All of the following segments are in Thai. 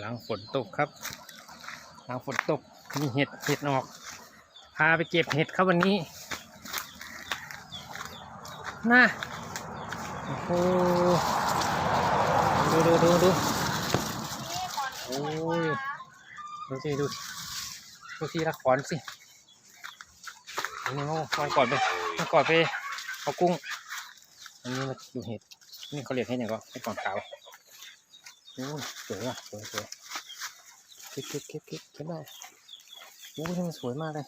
หลังฝนตกครับ หลังฝนตกมีเห็ดเห็ดออก พาไปเก็บเห็ดครับวันนี้น่าโอ้โหดูดูดูดูโอ้ยดูสิดูดูสิละครสิอันนี้มามาก่อนไปมาก่อนไปเอากุ้งอันนี้มาดูเห็ดนี่เขาเรียกให้เนี่ยงก็ให้ก่อนขาว โอ้ยสวยว่ะสวยสวยเก็บเก็บเก็บเก็บเก็บได้โอ้ยนี่มันสวยมากเลย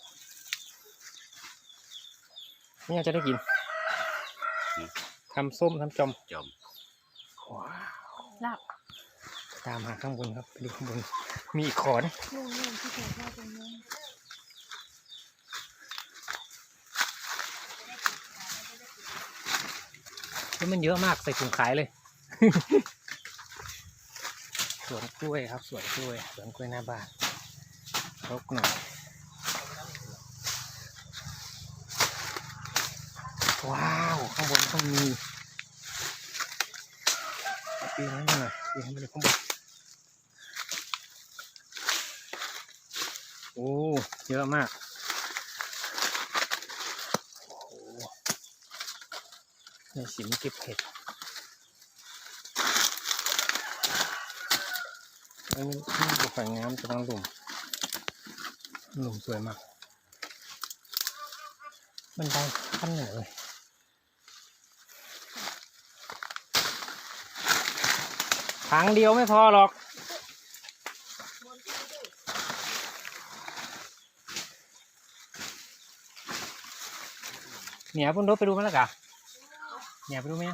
นี่เราจะได้กินทำส้มทำจอมจอมว้าวลาบตามหาข้างบนครับไปดูข้างบน มีอีกขอนนู่นนู่นที่แกว่าตรงนู้นแล้วมันเยอะมากใส่ถุงขายเลย สวนกล้วยครับ สวนกล้วย สวนกล้วยหน้าบ้านรกหน่อยว้าว ข้างบนต้องมีปีนขึ้นหน่อยปีนขึ้นไปดูข้างบนโอ้เยอะมากโอ้โหในสิมเก็บเห็ด อันนี้นี่ก็สวยงามจะต้องหลุมหลุมสวยมากบันไดขั้นหนือเลยทางเดียวไม่พอหรอกเนี่ยพุ่นรถไปดูมั้ยล่ะกะเนี่ยไปดูไหม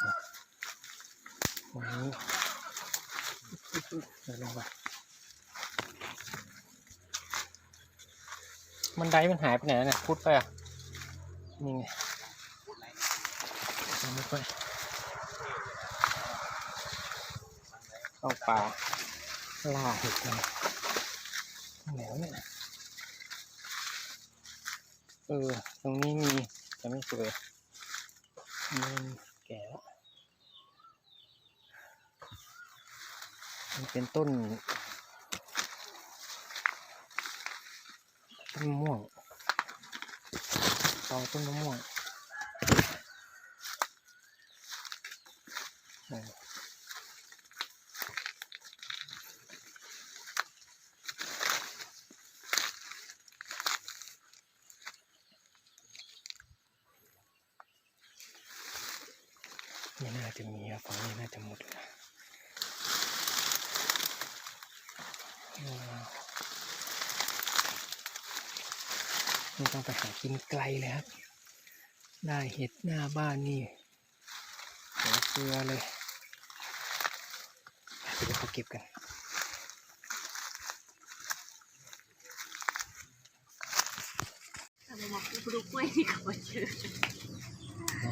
โอ้โหเดินลงไปบันไดมันหายไปไหนแล้วเนี่ยพุดไปอะนี่ไงไม่ไปเข้าป่าล่าเห็ดกันตรงไหนวเนี่ยเออ ตรงนี้มีแต่ไม่สวยมัน แก่แล้วมันเป็นต้นต้นมะม่วงตอต้นมะม่วง ไม่น่าจะมีครับฝั่งนี้น่าจะหมดแล้วว้าวไม่ต้องไปหากินไกลเลยครับ ได้เห็ดหน้าบ้านนี่เหลือเฟือเลยไปดูเขาเก็บกันทำไมมาดูกล้วยนี่เขามาเจอ โอ้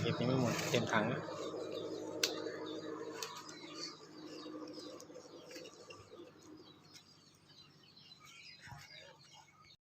เก็บ ยังไม่หมดเต็มถัง